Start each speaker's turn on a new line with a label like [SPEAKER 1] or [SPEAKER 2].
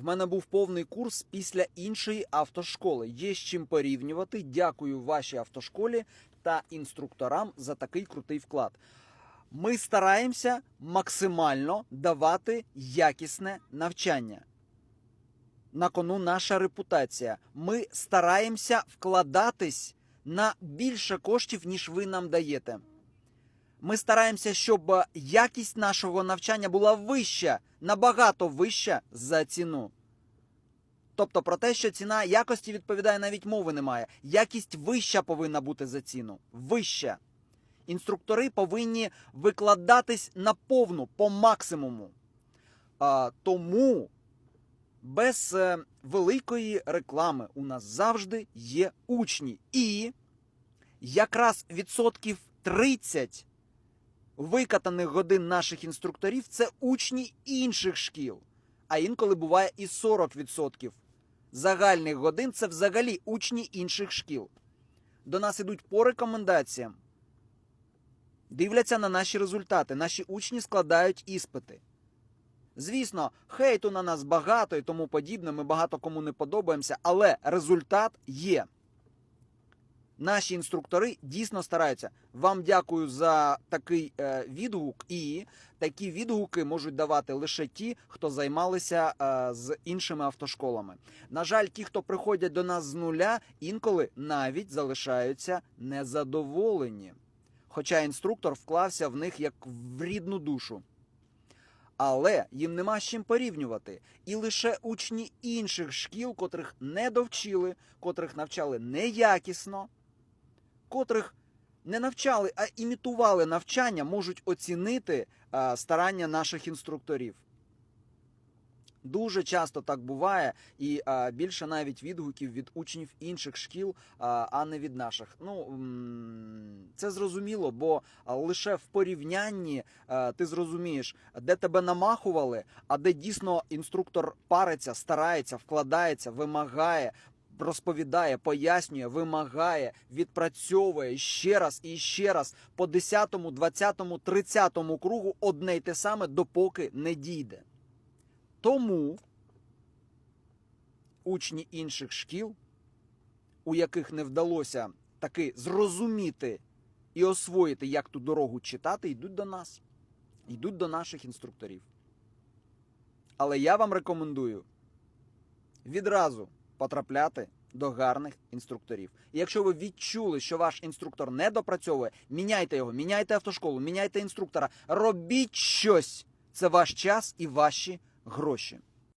[SPEAKER 1] В мене був повний курс після іншої автошколи. Є з чим порівнювати. Дякую вашій автошколі та інструкторам за такий крутий вклад. Ми стараємося максимально давати якісне навчання. На кону наша репутація. Ми стараємося вкладатись на більше коштів, ніж ви нам даєте. Ми стараємося, щоб е, якість нашого навчання була вища, набагато вища за ціну. Тобто про те, що ціна якості відповідає, навіть мови немає. Якість вища повинна бути за ціну. Вища. Інструктори повинні викладатись на повну, по максимуму. А, тому без е, великої реклами у нас завжди є учні. І якраз відсотків 30 викатаних годин наших інструкторів це учні інших шкіл. А інколи буває і 40% загальних годин це взагалі учні інших шкіл. До нас ідуть по рекомендаціям, дивляться на наші результати. Наші учні складають іспити. Звісно, хейту на нас багато і тому подібне. Ми багато кому не подобаємося, але результат є. Наші інструктори дійсно стараються. Вам дякую за такий е, відгук, і такі відгуки можуть давати лише ті, хто займалися е, з іншими автошколами. На жаль, ті, хто приходять до нас з нуля, інколи навіть залишаються незадоволені. Хоча інструктор вклався в них як в рідну душу. Але їм нема з чим порівнювати. І лише учні інших шкіл, котрих не довчили, котрих навчали неякісно, котрих не навчали, а імітували навчання, можуть оцінити старання наших інструкторів. Дуже часто так буває, і а, більше навіть відгуків від учнів інших шкіл, а, а не від наших. Ну це зрозуміло, бо лише в порівнянні а, ти зрозумієш, де тебе намахували, а де дійсно інструктор париться, старається, вкладається, вимагає. Розповідає, пояснює, вимагає, відпрацьовує ще раз і ще раз по 10, 20, 30 кругу одне й те саме, допоки не дійде. Тому учні інших шкіл, у яких не вдалося таки зрозуміти і освоїти, як ту дорогу читати, йдуть до нас, йдуть до наших інструкторів. Але я вам рекомендую відразу потрапляти до гарних інструкторів. І якщо ви відчули, що ваш інструктор не допрацьовує, міняйте його, міняйте автошколу, міняйте інструктора, робіть щось. Це ваш час і ваші гроші.